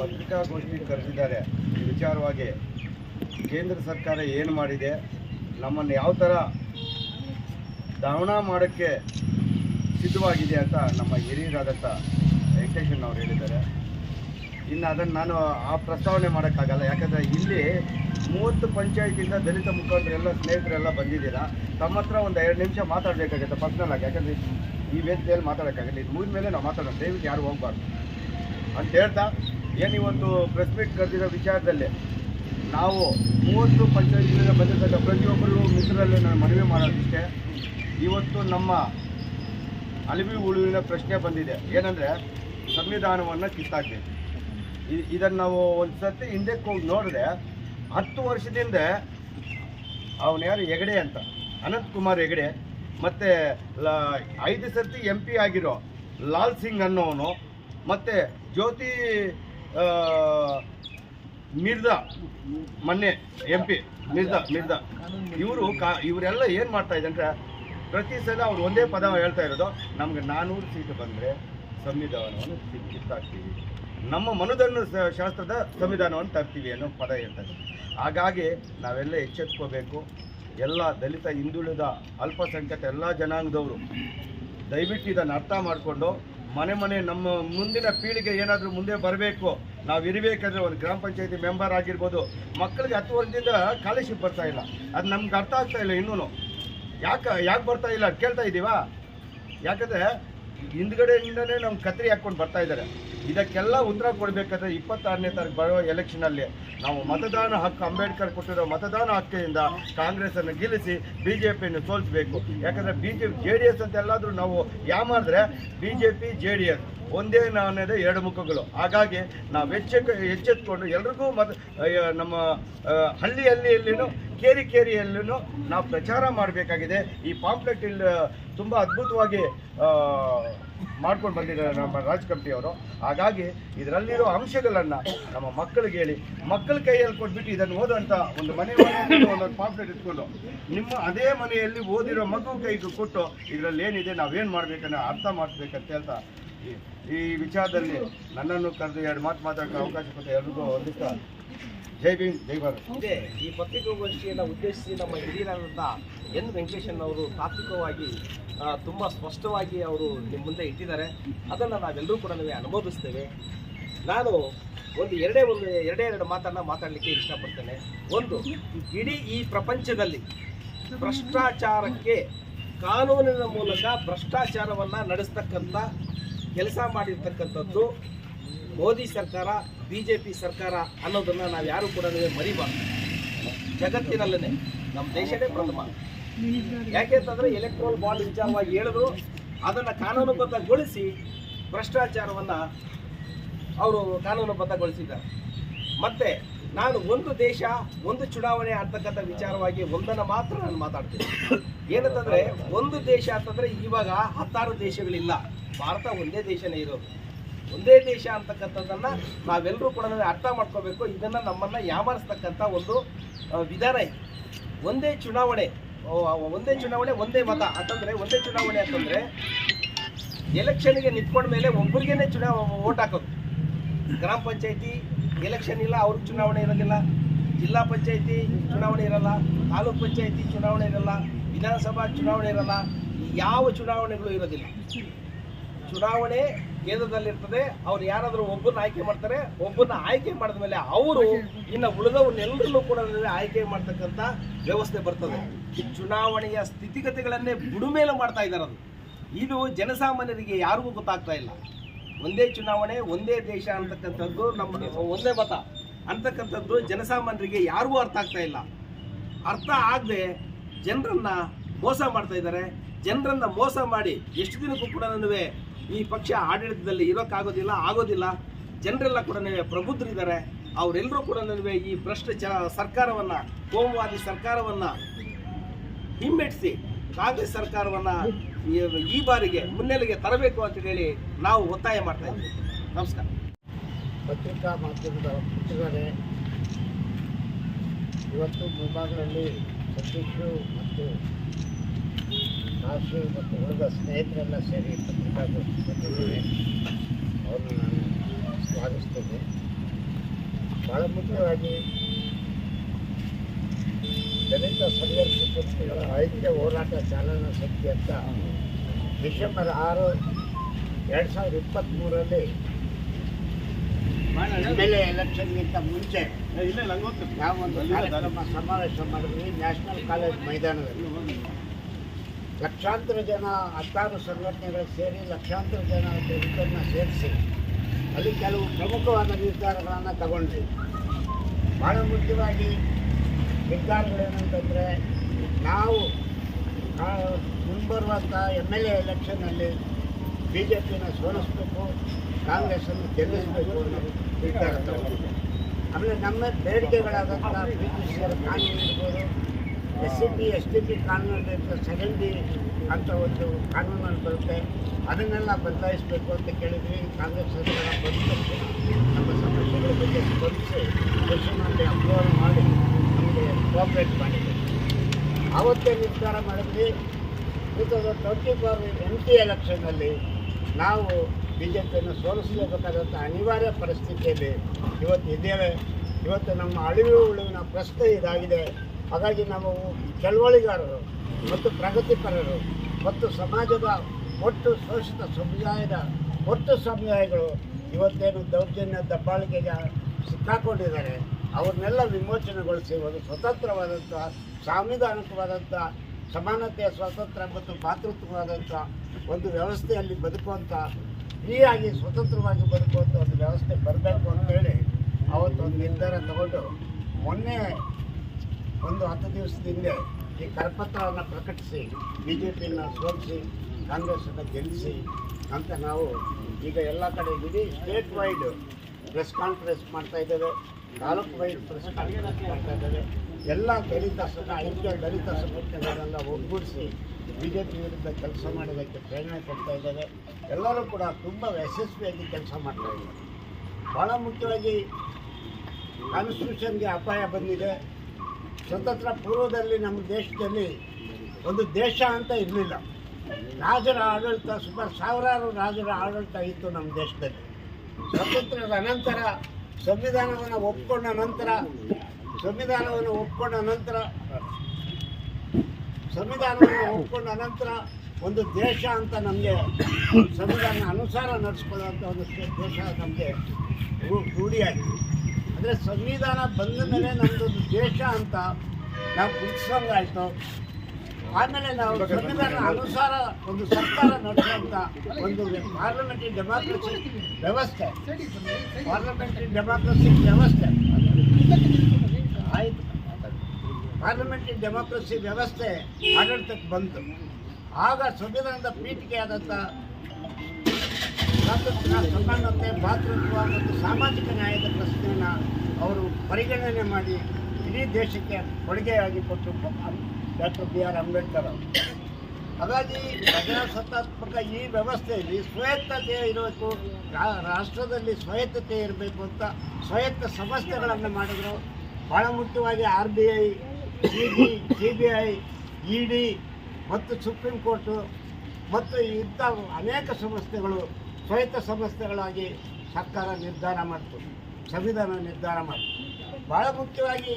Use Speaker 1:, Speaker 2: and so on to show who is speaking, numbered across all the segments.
Speaker 1: ಪತ್ರಿಕಾಗೋಷ್ಠಿ ಕರೆದಿದ್ದಾರೆ. ವಿಚಾರವಾಗಿ ಕೇಂದ್ರ ಸರ್ಕಾರ ಏನು ಮಾಡಿದೆ, ನಮ್ಮನ್ನು ಯಾವ ಥರ ದಾವಣ ಮಾಡೋಕ್ಕೆ ಸಿದ್ಧವಾಗಿದೆ ಅಂತ ನಮ್ಮ ಹಿರಿಯರಾದಂಥ ಅವರು ಹೇಳಿದ್ದಾರೆ. ಇನ್ನು ಅದನ್ನು ನಾನು ಆ ಪ್ರಸ್ತಾವನೆ ಮಾಡೋಕ್ಕಾಗಲ್ಲ. ಯಾಕಂದರೆ ಇಲ್ಲಿ ಮೂವತ್ತು ಪಂಚಾಯತಿಯಿಂದ ದಲಿತ ಮುಖಂಡರೆಲ್ಲ, ಸ್ನೇಹಿತರೆಲ್ಲ ಬಂದಿದ್ದೀರಾ? ತಮ್ಮ ಹತ್ರ ಒಂದು ಎರಡು ನಿಮಿಷ ಮಾತಾಡಬೇಕಾಗುತ್ತೆ ಪರ್ಸ್ನಲ್ ಆಗಿ. ಯಾಕಂದರೆ ಈ ವೇದಿಕೆಯಲ್ಲಿ ಮಾತಾಡೋಕ್ಕಾಗಲ್ಲ. ಇದು ಮುಗಿದ ಮೇಲೆ ನಾವು ಮಾತಾಡೋಣ. ದಯವಿಟ್ಟು ಯಾರು ಹೋಗಬಾರ್ದು ಅಂತ ಹೇಳ್ತಾ ಏನು ಇವತ್ತು ಪ್ರೆಸ್ ಮೀಟ್ ಕರೆದಿರೋ ವಿಚಾರದಲ್ಲಿ ನಾವು ಮೂವತ್ತು ಪಂಚಾಯತಿಯಿಂದ ಬಂದಿರ್ತಕ್ಕ ಪ್ರತಿಯೊಬ್ಬರು ಮಿತ್ರರಲ್ಲಿ ನಾನು ಮನವಿ ಮಾಡೋದಿಷ್ಟೇ. ಇವತ್ತು ನಮ್ಮ ಅಳಿವಿ ಉಳುವಿನ ಪ್ರಶ್ನೆ ಬಂದಿದೆ. ಏನಂದರೆ ಸಂವಿಧಾನವನ್ನು ಕಿತ್ತಾಕಬೇಕು. ಇದನ್ನು ನಾವು ಒಂದು ಸರ್ತಿ ಹಿಂದಕ್ಕೆ ಹೋಗಿ ನೋಡಿದ್ರೆ ಹತ್ತು ವರ್ಷದಿಂದ ಅವನು ಯಾರು ಹೆಗಡೆ ಅಂತ. ಅನಂತ್ ಕುಮಾರ್ ಹೆಗಡೆ ಮತ್ತು ಐದು ಸರ್ತಿ ಎಂ ಪಿ ಆಗಿರೋ ಲಾಲ್ ಸಿಂಗ್ ಅನ್ನೋವನು ಮತ್ತು ಜ್ಯೋತಿ ಮಿರ್ಜಾ, ಮೊನ್ನೆ ಎಂ ಪಿ, ಮಿರ್ಜಾ ಮಿರ್ಜಾ. ಇವರು ಕಾ, ಇವರೆಲ್ಲ ಏನು ಮಾಡ್ತಾ ಇದ್ದಂದ್ರೆ ಪ್ರತಿ ಸಲ ಅವ್ರು ಒಂದೇ ಪದ ಹೇಳ್ತಾ ಇರೋದು, ನಮಗೆ ನಾನ್ನೂರು ಸೀಟು ಬಂದರೆ ಸಂವಿಧಾನವನ್ನು ಕಿತ್- ಕಿತ್ತಾಕ್ತೀವಿ. ನಮ್ಮ ಮನುಧರ್ಮ ಶಾಸ್ತ್ರದ ಸಂವಿಧಾನವನ್ನು ತರ್ತೀವಿ ಅನ್ನೋ ಪದ ಹೇಳ್ತಾರೆ ಹಾಗಾಗಿ ನಾವೆಲ್ಲ ಎಚ್ಚೆತ್ಕೋಬೇಕು. ಎಲ್ಲ ದಲಿತ ಹಿಂದುಳಿದ ಅಲ್ಪಸಂಖ್ಯಾತ ಎಲ್ಲ ಜನಾಂಗದವರು ದಯವಿಟ್ಟು ಇದನ್ನು ಅರ್ಥ ಮಾಡಿಕೊಂಡು ಮನೆ ಮನೆ ನಮ್ಮ ಮುಂದಿನ ಪೀಳಿಗೆ ಏನಾದರೂ ಮುಂದೆ ಬರಬೇಕು, ನಾವು ಇರಬೇಕಾದ್ರೆ ಒಂದು ಗ್ರಾಮ ಪಂಚಾಯತಿ ಮೆಂಬರ್ ಆಗಿರ್ಬೋದು, ಮಕ್ಕಳಿಗೆ ಹತ್ತು ವರ್ಷದಿಂದ ಸ್ಕಾಲರ್ಶಿಪ್ ಬರ್ತಾ ಇಲ್ಲ. ಅದು ನಮ್ಗೆ ಅರ್ಥ ಆಗ್ತಾ ಇಲ್ಲ ಇನ್ನೂ ಯಾಕೆ ಯಾಕೆ ಬರ್ತಾ ಇಲ್ಲ? ಕೇಳ್ತಾ ಇದ್ದೀವಾ ಯಾಕಂದರೆ ಹಿಂದ್ಗಡೆಯಿಂದನೇ ನಮ್ಮ ಕತ್ರಿ ಹಾಕ್ಕೊಂಡು ಬರ್ತಾ ಇದ್ದಾರೆ ಇದಕ್ಕೆಲ್ಲ ಉತ್ತರ ಕೊಡಬೇಕಾದ್ರೆ ಇಪ್ಪತ್ತಾರನೇ ತಾರೀಕು ಬರೋ ಎಲೆಕ್ಷನಲ್ಲಿ ನಾವು ಮತದಾನ ಹಕ್ಕು ಅಂಬೇಡ್ಕರ್ ಕೊಟ್ಟಿರೋ ಮತದಾನ ಹಕ್ಕಿನಿಂದ ಕಾಂಗ್ರೆಸ್ಸನ್ನು ಗೆಲ್ಲಿಸಿ ಬಿ ಜೆ ಪಿಯನ್ನು ಸೋಲಿಸಬೇಕು. ಯಾಕಂದರೆ B J J D S ಅಂತ ಎಲ್ಲಾದರೂ ನಾವು ಯಾಮಾದರೆ B J P J D S ಒಂದೇ ನಾಣ್ಯದ ಎರಡು ಮುಖಗಳು. ಹಾಗಾಗಿ ನಾವು ಎಚ್ಚೆಕ್, ಎಚ್ಚೆತ್ಕೊಂಡು ಎಲ್ರಿಗೂ ಮತ ನಮ್ಮ ಹಳ್ಳಿ ಹಳ್ಳಿಯಲ್ಲಿನೂ ಕೇರಿ ಕೇರಿಯಲ್ಲೂ ನಾವು ಪ್ರಚಾರ ಮಾಡಬೇಕಾಗಿದೆ. ಈ ಪಾಂಪ್ಲೆಟ್ ಇಲ್ಲಿ ತುಂಬ ಅದ್ಭುತವಾಗಿ ಮಾಡ್ಕೊಂಡು ಬಂದಿದ್ದಾರೆ ನಮ್ಮ ರಾಜ್ ಕಂಪ್ನಿಯವರು ಹಾಗಾಗಿ ಇದರಲ್ಲಿರೋ ಅಂಶಗಳನ್ನು ನಮ್ಮ ಮಕ್ಕಳಿಗೆ ಹೇಳಿ. ಮಕ್ಕಳ ಕೈಯಲ್ಲಿ ಕೊಟ್ಬಿಟ್ಟು ಇದನ್ನು ಓದುವಂಥ ಒಂದು ಮನೆ ಒಂದೊಂದು ಪಾಂಪ್ಲೆಟ್ ಇಟ್ಕೊಂಡು ನಿಮ್ಮ ಅದೇ ಮನೆಯಲ್ಲಿ ಓದಿರೋ ಮಗು ಕೈಗೆ ಕೊಟ್ಟು ಇದರಲ್ಲಿ ಏನಿದೆ, ನಾವೇನು ಮಾಡಬೇಕನ್ನೋ ಅರ್ಥ ಮಾಡಿಸ್ಬೇಕಂತ ಹೇಳ್ತಾ ಈ- ವಿಚಾರದಲ್ಲಿ ನನ್ನನ್ನು ಕರೆದು ಎರಡು ಮಾತು ಮಾತಾಡೋಕ್ಕೆ ಅವಕಾಶ ಕೊಟ್ಟು ಎಲ್ರಿಗೂ ಒಂದಿಷ್ಟ ಜೈ ಭೀಮ್ ಜೈ ಭಾರತ್
Speaker 2: ಈ ಪತ್ರಿಕಾಗೋಷ್ಠಿಯನ್ನು ಉದ್ದೇಶಿಸಿ ನಮ್ಮ ಹಿರಿಯರಾದಂಥ ಎನ್ ವೆಂಕಟೇಶನ್ ಅವರು ತಾತ್ವಿಕವಾಗಿ ತುಂಬ ಸ್ಪಷ್ಟವಾಗಿ ಅವರು ನಿಮ್ಮ ಮುಂದೆ ಇಟ್ಟಿದ್ದಾರೆ. ಅದನ್ನು ನಾವೆಲ್ಲರೂ ಕೂಡ ನಮಗೆ ಅನುಮೋದಿಸ್ತೇವೆ. ನಾನು ಒಂದು ಎರಡೇ ಒಂದು ಎರಡೇ, ಎರಡು ಮಾತನ್ನು ಮಾತಾಡಲಿಕ್ಕೆ ಇಷ್ಟಪಡ್ತೇನೆ. ಒಂದು, ಇಡೀ ಈ ಪ್ರಪಂಚದಲ್ಲಿ ಭ್ರಷ್ಟಾಚಾರಕ್ಕೆ ಕಾನೂನಿನ ಮೂಲಕ ಭ್ರಷ್ಟಾಚಾರವನ್ನು ನಡೆಸ್ತಕ್ಕಂಥ ಕೆಲಸ ಮಾಡಿರ್ತಕ್ಕಂಥದ್ದು ಮೋದಿ ಸರ್ಕಾರ ಬಿ ಜೆ ಪಿ ಸರ್ಕಾರ ಅನ್ನೋದನ್ನು ನಾವು ಯಾರು ಕೂಡ ಮರಿಬಾರ್ದು. ಜಗತ್ತಿನಲ್ಲೇ ನಮ್ಮ ದೇಶನೇ ಪ್ರಥಮ. ಯಾಕೆಂತಂದ್ರೆ ಎಲೆಕ್ಟ್ರೋಲ್ ಬಾಂಡ್ ವಿಚಾರವಾಗಿ ಹೇಳಿದ್ರು ಅದನ್ನು ಕಾನೂನುಬದ್ಧಗೊಳಿಸಿ ಭ್ರಷ್ಟಾಚಾರವನ್ನು ಅವರು ಕಾನೂನುಬದ್ಧಗೊಳಿಸಿದ್ದಾರೆ. ಮತ್ತೆ ನಾನು ಒಂದು ದೇಶ, ಒಂದು ಚುನಾವಣೆ ಅಂತಕ್ಕಂಥ ವಿಚಾರವಾಗಿ ಒಂದನ್ನು ಮಾತ್ರ ನಾನು ಮಾತಾಡ್ತೀನಿ. ಏನಂತಂದ್ರೆ, ಒಂದು ದೇಶ ಅಂತಂದ್ರೆ ಇವಾಗ ಹತ್ತಾರು ದೇಶಗಳಿಲ್ಲ. ಭಾರತ ಒಂದೇ ದೇಶನೇ ಇರೋದು. ಒಂದೇ ದೇಶ ಅಂತಕ್ಕಂಥದ್ದನ್ನು ನಾವೆಲ್ಲರೂ ಕೂಡ ಅರ್ಥ ಮಾಡ್ಕೋಬೇಕು. ಇದನ್ನ ನಮ್ಮನ್ನ ಯಾಮಾರಿಸ್ತಕ್ಕಂಥ ಒಂದು ವಿಧಾನ ಇದೆ. ಒಂದೇ ಚುನಾವಣೆ ಒಂದೇ ಚುನಾವಣೆ, ಒಂದೇ ಮತ ಅಂತಂದ್ರೆ, ಒಂದೇ ಚುನಾವಣೆ ಅಂತಂದ್ರೆ ಎಲೆಕ್ಷನ್ಗೆ ನಿಂತ್ಕೊಂಡ ಮೇಲೆ ಒಬ್ಬರಿಗೇನೆ ಚುನಾವ ಓಟ್ ಹಾಕೋದು. ಗ್ರಾಮ ಪಂಚಾಯತಿ ಎಲೆಕ್ಷನ್ ಇಲ್ಲ, ಅವ್ರಿಗೆ ಚುನಾವಣೆ ಇರೋದಿಲ್ಲ. ಜಿಲ್ಲಾ ಪಂಚಾಯತಿ, ಚುನಾವಣೆ ಇರಲ್ಲ. ತಾಲೂಕ್ ಪಂಚಾಯತಿ, ಚುನಾವಣೆ ಇರಲ್ಲ. ವಿಧಾನಸಭಾ ಚುನಾವಣೆ ಇರಲ್ಲ. ಯಾವ ಚುನಾವಣೆಗಳು ಇರೋದಿಲ್ಲ. ಚುನಾವಣೆ ಕೇಂದ್ರದಲ್ಲಿರ್ತದೆ, ಅವ್ರು ಯಾರಾದರೂ ಒಬ್ಬರನ್ನ ಆಯ್ಕೆ ಮಾಡ್ತಾರೆ, ಒಬ್ಬನ್ನ ಆಯ್ಕೆ ಮಾಡಿದ ಮೇಲೆ ಅವರು ಇನ್ನು ಉಳಿದವ್ರನ್ನೆಲ್ಲರನ್ನೂ ಕೂಡ ಆಯ್ಕೆ ಮಾಡ್ತಕ್ಕಂಥ ವ್ಯವಸ್ಥೆ ಬರ್ತದೆ. ಚುನಾವಣೆಯ ಸ್ಥಿತಿಗತಿಗಳನ್ನೇ ಬುಡುಮೇಲೆ ಮಾಡ್ತಾ ಇದ್ದಾರೆ ಅದು. ಇದು ಜನಸಾಮಾನ್ಯರಿಗೆ ಯಾರಿಗೂ ಗೊತ್ತಾಗ್ತಾ ಇಲ್ಲ. ಒಂದೇ ಚುನಾವಣೆ, ಒಂದೇ ದೇಶ ಅಂತಕ್ಕಂಥದ್ದು ನಮ್ಮ, ಒಂದೇ ಮತ ಅಂತಕ್ಕಂಥದ್ದು ಜನಸಾಮಾನ್ಯರಿಗೆ ಯಾರಿಗೂ ಅರ್ಥ ಆಗ್ತಾ ಇಲ್ಲ. ಅರ್ಥ ಆಗದೆ ಜನರನ್ನ ಮೋಸ ಮಾಡ್ತಾ ಇದ್ದಾರೆ. ಜನರನ್ನ ಮೋಸ ಮಾಡಿ ಎಷ್ಟು ದಿನಕ್ಕೂ ಕೂಡ ಈ ಪಕ್ಷ ಆಡಳಿತದಲ್ಲಿ ಇರೋಕ್ಕಾಗೋದಿಲ್ಲ, ಆಗೋದಿಲ್ಲ. ಜನರೆಲ್ಲ ಕೂಡ ಪ್ರಬುದ್ಧರಿದ್ದಾರೆ. ಅವರೆಲ್ಲರೂ ಕೂಡ ನನಗೆ ಈ ಭ್ರಷ್ಟಾಚಾರ ಸರ್ಕಾರವನ್ನ, ಕೋಮುವಾದಿ ಸರ್ಕಾರವನ್ನ ಹಿಮ್ಮೆಟ್ಟಿಸಿ ಕಾಂಗ್ರೆಸ್ ಸರ್ಕಾರವನ್ನು ಈ ಬಾರಿಗೆ ಮುನ್ನೆಲೆಗೆ ತರಬೇಕು ಅಂತ ಹೇಳಿ ನಾವು ಒತ್ತಾಯ ಮಾಡ್ತಾ ಇದ್ದೀವಿ. ನಮಸ್ಕಾರ.
Speaker 3: ಪತ್ರಿಕಾ ಮಾಧ್ಯಮದ ಇವತ್ತು ಮುಂಭಾಗದಲ್ಲಿ ಸತೀಶು ಮತ್ತು ಕಾಶಿ ಮತ್ತು ಹುಡುಗ ಸ್ನೇಹಿತರೆಲ್ಲ ಸೇರಿ ಪತ್ರಿಕಾಗೋಷ್ಠಿ ಅವರನ್ನು ಅವ್ರನ್ನ ನಾನು ಸ್ವಾಗತಿಸ್ತೇನೆ. ಬಹಳ ಮುಖ್ಯವಾಗಿ ದಲಿತ ಸಂಘರ್ಷ ಸಂಸ್ಥೆಗಳ ಐಕ್ಯ ಹೋರಾಟ ಚಾಲನಾ ಸಮಿತಿ ಅಂತ ಡಿಸೆಂಬರ್ ಆರು ಎರಡು ಸಾವಿರದ ಇಪ್ಪತ್ತ್ಮೂರರಲ್ಲಿ ಎಂ ಎಲೆಕ್ಷನ್ಗಿಂತ ಮುಂಚೆ ನಾವೊಂದು ಸಮಾವೇಶ ಮಾಡಿದ್ವಿ ನ್ಯಾಷನಲ್ ಕಾಲೇಜ್ ಮೈದಾನದಲ್ಲಿ. ಲಕ್ಷಾಂತರ ಜನ, ಹತ್ತಾರು ಸಂಘಟನೆಗಳು ಸೇರಿ ಲಕ್ಷಾಂತರ ಜನ ದಲಿತರನ್ನ ಸೇರಿಸಿ, ಅಲ್ಲಿ ಕೆಲವು ಪ್ರಮುಖವಾದ ನಿರ್ಧಾರಗಳನ್ನು ತಗೊಂಡ್ವಿ. ಭಾಳ ಮುಖ್ಯವಾಗಿ ನಿರ್ಧಾರಗಳೇನಂತಂದರೆ ನಾವು ಮುಂಬರುವಂಥ ಎಂ ಎಲ್ ಎ ಎಲೆಕ್ಷನ್ನಲ್ಲಿ ಬಿ ಜೆ ಪಿನ ಸೋಲಿಸ್ಬೇಕು, ಕಾಂಗ್ರೆಸ್ಸನ್ನು ಗೆಲ್ಲಿಸಬೇಕು ಅನ್ನೋ ನಿರ್ಧಾರ ತಗೊಂಡ್ವಿ. ಆಮೇಲೆ ನಮ್ಮ ಬೇಡಿಕೆಗಳಾದಂಥ ಪಿ ಟಿ ಸಿ ಆರ್ ಕಾನೂನು ಇರ್ಬೋದು, S C P S T P ಕಾನೂನಲ್ಲಿ ಸೆಕೆಂಡ್ ಡಿ ಅಂತ ಒಂದು ಕಾನೂನಲ್ಲಿ ಬರುತ್ತೆ. ಅದನ್ನೆಲ್ಲ ಬದಲಾಯಿಸಬೇಕು ಅಂತ ಕೇಳಿದ್ವಿ. ಕಾಂಗ್ರೆಸ್ ಸರ್ಕಾರ ಬಂದ ನಮ್ಮ ಸಮಸ್ಯೆಗಳ ಬಗ್ಗೆ ಸ್ಪಂದಿಸಿ ಸೆಷನಲ್ಲಿ ಅಪ್ರೂವಲ್ ಮಾಡಿ ನಮಗೆ ಕೋಆಪ್ರೇಟ್ ಮಾಡಿದೆ ಆವತ್ತೇ ನಿರ್ಧಾರ ಮಾಡಿದ್ವಿ. Two thousand twenty four M P ಎಲೆಕ್ಷನ್ನಲ್ಲಿ ನಾವು ಬಿ ಜೆ ಅನಿವಾರ್ಯ ಪರಿಸ್ಥಿತಿಯಲ್ಲಿ ಇವತ್ತು ಇದ್ದೇವೆ. ಇವತ್ತು ನಮ್ಮ ಅಳಿವು ಉಳಿವಿನ ಪ್ರಶ್ನೆ ಇದಾಗಿದೆ. ಹಾಗಾಗಿ ನಾವು ಚಳವಳಿಗಾರರು ಮತ್ತು ಪ್ರಗತಿಪರರು ಮತ್ತು ಸಮಾಜದ ಒಟ್ಟು ಶೋಷಿತ ಸಮುದಾಯದ ಒಟ್ಟು ಸಮುದಾಯಗಳು ಇವತ್ತೇನು ದೌರ್ಜನ್ಯ ದಬ್ಬಾಳಿಕೆಗೆ ಸಿಕ್ಕಾಕೊಂಡಿದ್ದಾರೆ, ಅವ್ರನ್ನೆಲ್ಲ ವಿಮೋಚನೆಗೊಳಿಸಿ ಒಂದು ಸ್ವತಂತ್ರವಾದಂಥ, ಸಾಂವಿಧಾನಿಕವಾದಂಥ, ಸಮಾನತೆಯ ಸ್ವಾತಂತ್ರ್ಯ ಮತ್ತು ಭಾತೃತ್ವವಾದಂಥ ಒಂದು ವ್ಯವಸ್ಥೆಯಲ್ಲಿ ಬದುಕುವಂಥ ಫ್ರೀಯಾಗಿ ಸ್ವತಂತ್ರವಾಗಿ ಬದುಕುವಂಥ ಒಂದು ವ್ಯವಸ್ಥೆ ಬರಬೇಕು ಅಂತೇಳಿ ಅವತ್ತೊಂದು ನಿರ್ಧಾರ ತಗೊಂಡು ಮೊನ್ನೆ ಒಂದು ಹತ್ತು ದಿವಸದ ಹಿಂದೆ ಈ ಕರಪತ್ರವನ್ನು ಪ್ರಕಟಿಸಿ ಬಿ ಜೆ ಪಿನ ಸೋಲಿಸಿ ಕಾಂಗ್ರೆಸ್ಸನ್ನು ಗೆಲ್ಲಿಸಿ ಅಂತ ನಾವು ಈಗ ಎಲ್ಲ ಕಡೆ ಇಡೀ ಸ್ಟೇಟ್ ವೈಡ್ ಪ್ರೆಸ್ ಕಾನ್ಫರೆನ್ಸ್ ಮಾಡ್ತಾ ಇದ್ದೇವೆ. ತಾಲೂಕು ವೈಡ್ ಪ್ರೆಸ್ ಕಾನ್ಫರೆನ್ಸ್ ಮಾಡ್ತಾ ಇದ್ದೇವೆ. ಎಲ್ಲ ದಲಿತ ಸಂಘ ಐಕ್ಯ ದಲಿತ ಸಂಘಟನೆಗಳನ್ನೆಲ್ಲ ಒಗ್ಗೂಡಿಸಿ ಬಿ ಜೆ ವಿರುದ್ಧ ಕೆಲಸ ಮಾಡೋದಕ್ಕೆ ಪ್ರೇರಣೆ ಕೊಡ್ತಾ ಇದ್ದಾರೆ. ಎಲ್ಲರೂ ಕೂಡ ತುಂಬ ಯಶಸ್ವಿಯಾಗಿ ಕೆಲಸ ಮಾಡ್ತಾ ಇದ್ದಾರೆ. ಭಾಳ ಮುಖ್ಯವಾಗಿ ಕಾನ್ಸ್ಟಿಟ್ಯೂಷನ್ಗೆ ಅಪಾಯ ಬಂದಿದೆ. ಸ್ವತಂತ್ರ ಪೂರ್ವದಲ್ಲಿ ನಮ್ಮ ದೇಶದಲ್ಲಿ ಒಂದು ದೇಶ ಅಂತ ಇರಲಿಲ್ಲ. ರಾಜರ ಆಡಳಿತ ಸುಮಾರು ಸಾವಿರಾರು ರಾಜರ ಆಡಳಿತ ಇತ್ತು ನಮ್ಮ ದೇಶದಲ್ಲಿ. ಸ್ವಾತಂತ್ರ್ಯದ ಅನಂತರ, ಸಂವಿಧಾನವನ್ನು ಒಪ್ಕೊಂಡ ನಂತರ, ಸಂವಿಧಾನವನ್ನು ಒಪ್ಕೊಂಡ ನಂತರ ಸಂವಿಧಾನವನ್ನು ಒಪ್ಕೊಂಡ ನಂತರ ಒಂದು ದೇಶ ಅಂತ ನಮಗೆ ಸಂವಿಧಾನ ಅನುಸಾರ ನಡೆಸ್ಕೊಳ್ಳುವಂಥ ಒಂದು ದೇಶ ನಮಗೆ ರೂಢಿಯಾಯಿತು ಅಂದರೆ ಸಂವಿಧಾನ ಬಂದ ಮೇಲೆ ನಮ್ಮದೊಂದು ದೇಶ ಅಂತ ನಾವು ಗುರುತಿಸಂಗಾಯಿತು ಆಮೇಲೆ ನಾವು ಸಂವಿಧಾನ ಅನುಸಾರ ಒಂದು ಸರ್ಕಾರ ನಡೆಸುವಂಥ ಒಂದು ಪಾರ್ಲಿಮೆಂಟರಿ ಡೆಮಾಕ್ರಸಿ ವ್ಯವಸ್ಥೆ. ಪಾರ್ಲಿಮೆಂಟರಿ ಡೆಮಾಕ್ರಸಿ ವ್ಯವಸ್ಥೆ. ಆಯಿತು. ಪಾರ್ಲಿಮೆಂಟರಿ ಡೆಮಾಕ್ರಸಿ ವ್ಯವಸ್ಥೆ ಆಡಳಿತಕ್ಕೆ ಬಂತು. ಆಗ ಸಂವಿಧಾನದ ಪೀಠಿಕೆಯಾದಂಥ ಸ್ವಾತಂತ್ರ್ಯ ಸಮಾನತೆ ಭಾತೃತ್ವ ಮತ್ತು ಸಾಮಾಜಿಕ ನ್ಯಾಯದ ಪ್ರಶ್ನೆಯನ್ನು ಅವರು ಪರಿಗಣನೆ ಮಾಡಿ ಇಡೀ ದೇಶಕ್ಕೆ ಕೊಡುಗೆಯಾಗಿ ಕೊಟ್ಟು ಡಾಕ್ಟರ್ ಬಿ ಆರ್ ಅಂಬೇಡ್ಕರ್ ಅವರು. ಹಾಗಾಗಿ ಪ್ರಜಾಸತ್ತಾತ್ಮಕ ಈ ವ್ಯವಸ್ಥೆಯಲ್ಲಿ ಸ್ವಾಯತ್ತತೆ ಇರಬೇಕು ರಾಷ್ಟ್ರದಲ್ಲಿ ಸ್ವಾಯತ್ತತೆ ಇರಬೇಕು ಅಂತ ಸ್ವಾಯತ್ತ ಸಂಸ್ಥೆಗಳನ್ನು ಮಾಡಿದರು. ಭಾಳ ಮುಖ್ಯವಾಗಿ R B I C B C B I, E D ಮತ್ತು ಸುಪ್ರೀಂ ಕೋರ್ಟು ಮತ್ತು ಇಂಥ ಅನೇಕ ಸಂಸ್ಥೆಗಳು ಸ್ವಾಯತ್ತ ಸಂಸ್ಥೆಗಳಾಗಿ ಸರ್ಕಾರ ನಿರ್ಧಾರ ಮಾಡ್ತು, ಸಂವಿಧಾನ ನಿರ್ಧಾರ ಮಾಡ್ತು. ಭಾಳ ಮುಖ್ಯವಾಗಿ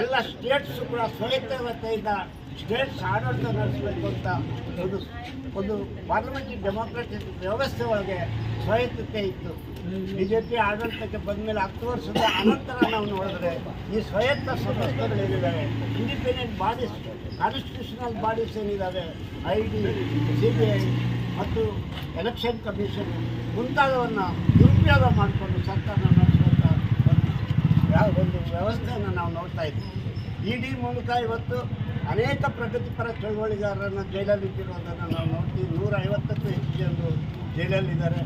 Speaker 3: ಎಲ್ಲ ಸ್ಟೇಟ್ಸು ಕೂಡ ಸ್ವಾಯತ್ತವತ್ತೆಯಿಂದ ಸ್ಟೇಟ್ಸ್ ಆಡಳಿತ ನಡೆಸಬೇಕು ಅಂತ ಒಂದು ಒಂದು ಪಾರ್ಲಿಮೆಂಟರಿ ಡೆಮೋಕ್ರೆಟಿಕ್ ವ್ಯವಸ್ಥೆ ಒಳಗೆ ಸ್ವಾಯತ್ತತೆ ಇತ್ತು. ಬಿ ಜೆ ಪಿ ಆಡಳಿತಕ್ಕೆ ಬಂದಮೇಲೆ ಹತ್ತು ವರ್ಷದ ಅನಂತರ ನಾವು ನೋಡಿದ್ರೆ ಈ ಸ್ವಯತ್ತ ಸಂಸ್ಥೆಗಳು ಏನಿದ್ದಾವೆ independent bodies constitutional bodies ಏನಿದ್ದಾವೆ I D C B I ಮತ್ತು ಎಲೆಕ್ಷನ್ ಕಮಿಷನ್ ಮುಂತಾದವನ್ನು ದುರುಪಯೋಗ ಮಾಡಿಕೊಂಡು ಸರ್ಕಾರ ನಡೆಸುವಂಥ ಒಂದು ಒಂದು ವ್ಯವಸ್ಥೆಯನ್ನು ನಾವು ನೋಡ್ತಾ ಇದ್ದೀವಿ. ಇ ಡಿ ಮೂಲಕ ಇವತ್ತು ಅನೇಕ ಪ್ರಗತಿಪರ ಚಳುವಳಿಗಾರರನ್ನು ಜೈಲಲ್ಲಿ ಇಟ್ಟಿರುವುದನ್ನು ನಾವು ನೋಡ್ತೀವಿ. ನೂರ ಐವತ್ತಕ್ಕೂ ಹೆಚ್ಚು ಜನರು ಜೈಲಲ್ಲಿದ್ದಾರೆ.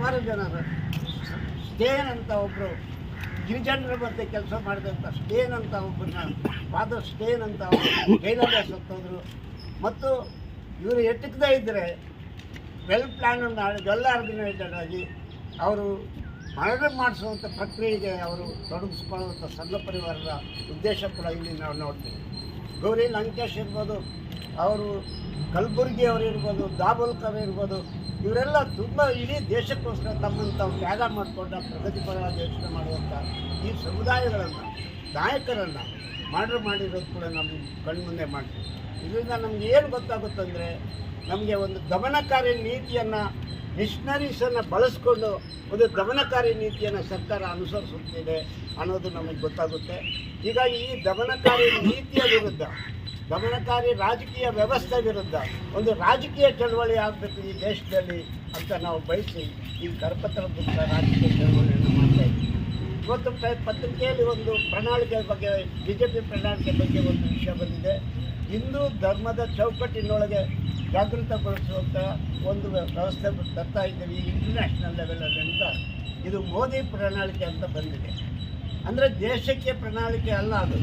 Speaker 3: ಸುಮಾರು ಜನರು ಸ್ಟೇನ್ ಅಂತ ಒಬ್ಬರು ಗಿರಿಜನರ ಮಧ್ಯೆ ಕೆಲಸ ಮಾಡಿದಂಥ ಸ್ಟೇನ್ ಅಂತ ಒಬ್ಬರನ್ನ ಫಾದರ್ ಸ್ಟೇನ್ ಅಂತ ಅವರು ಜೈಲಲ್ಲೇ ಸತ್ತೋದ್ರು. ಮತ್ತು ಇವರು ಎಟ್ಟಕ್ಕದೇ ಇದ್ದರೆ ವೆಲ್ ಪ್ಲ್ಯಾನ್ ವೆಲ್ ಆರ್ಗನೈಸೆಡ್ ಆಗಿ ಅವರು ಮರಣ ಮಾಡಿಸುವಂಥ ಪ್ರಕ್ರಿಯೆಗೆ ಅವರು ತೊಡಗಿಸ್ಕೊಳ್ಳುವಂಥ ಸಂಘ ಪರಿವಾರದ ಉದ್ದೇಶ ಕೂಡ ಇಲ್ಲಿ ನಾವು ನೋಡ್ತೀವಿ. ಗೌರಿ ಲಂಕೇಶ್ ಇರ್ಬೋದು, ಅವರು ಕಲಬುರ್ಗಿ ಅವರು ಇರ್ಬೋದು, ದಾಬೋಲ್ಕರ್ ಇರ್ಬೋದು ಇವರೆಲ್ಲ ತುಂಬ ಇಡೀ ದೇಶಕ್ಕೋಸ್ಕರ ತಮ್ಮನ್ನು ತಾವು ತ್ಯಾಗ ಮಾಡಿಕೊಂಡ ಪ್ರಗತಿಪರ ಯೋಚನೆ ಮಾಡುವಂಥ ಈ ಸಮುದಾಯಗಳನ್ನು, ನಾಯಕರನ್ನು ಮರ್ಡರ್ ಮಾಡಿರೋದು ಕೂಡ ನಮ್ಮ ಕಣ್ಮುಂದೆ ಮಾಡ್ತೀವಿ ಇದರಿಂದ ನಮಗೆ ಏನು ಗೊತ್ತಾಗುತ್ತಂದರೆ, ನಮಗೆ ಒಂದು ಗಮನಕಾರಿ ನೀತಿಯನ್ನು, ಮಿಷನರೀಸನ್ನು ಬಳಸ್ಕೊಂಡು ಒಂದು ಗಮನಕಾರಿ ನೀತಿಯನ್ನು ಸರ್ಕಾರ ಅನುಸರಿಸುತ್ತಿದೆ ಅನ್ನೋದು ನಮಗೆ ಗೊತ್ತಾಗುತ್ತೆ. ಹೀಗಾಗಿ ಈ ಗಮನಕಾರಿ ನೀತಿಯ ವಿರುದ್ಧ ದಮನಕಾರಿ ರಾಜಕೀಯ ವ್ಯವಸ್ಥೆ ವಿರುದ್ಧ ಒಂದು ರಾಜಕೀಯ ಚಳವಳಿ ಆಗಬೇಕು ಈ ದೇಶದಲ್ಲಿ ಅಂತ ನಾವು ಬಯಸಿ ಈ ಕರಪತ್ರ ವಿರುದ್ಧ ರಾಜಕೀಯ ಚಳವಳಿಯನ್ನು ಮಾಡ್ತಾ ಇದ್ದೀವಿ. ಇವತ್ತು ಪತ್ರಿಕೆಯಲ್ಲಿ ಒಂದು ಪ್ರಣಾಳಿಕೆ ಬಗ್ಗೆ ಬಿ ಜೆ ಪಿ ಪ್ರಣಾಳಿಕೆ ಬಗ್ಗೆ ಒಂದು ವಿಷಯ ಬಂದಿದೆ. ಹಿಂದೂ ಧರ್ಮದ ಚೌಕಟ್ಟಿನೊಳಗೆ ಜಾಗೃತಗೊಳಿಸುವಂಥ ಒಂದು ವ್ಯವಸ್ಥೆ ತರ್ತಾ ಇದ್ದೀವಿ ಇಂಟರ್ನ್ಯಾಷನಲ್ ಲೆವೆಲಲ್ಲಿ ಅಂತ. ಇದು ಮೋದಿ ಪ್ರಣಾಳಿಕೆ ಅಂತ ಬಂದಿದೆ. ಅಂದರೆ ದೇಶಕ್ಕೆ ಪ್ರಣಾಳಿಕೆ ಅಲ್ಲ ಅದು.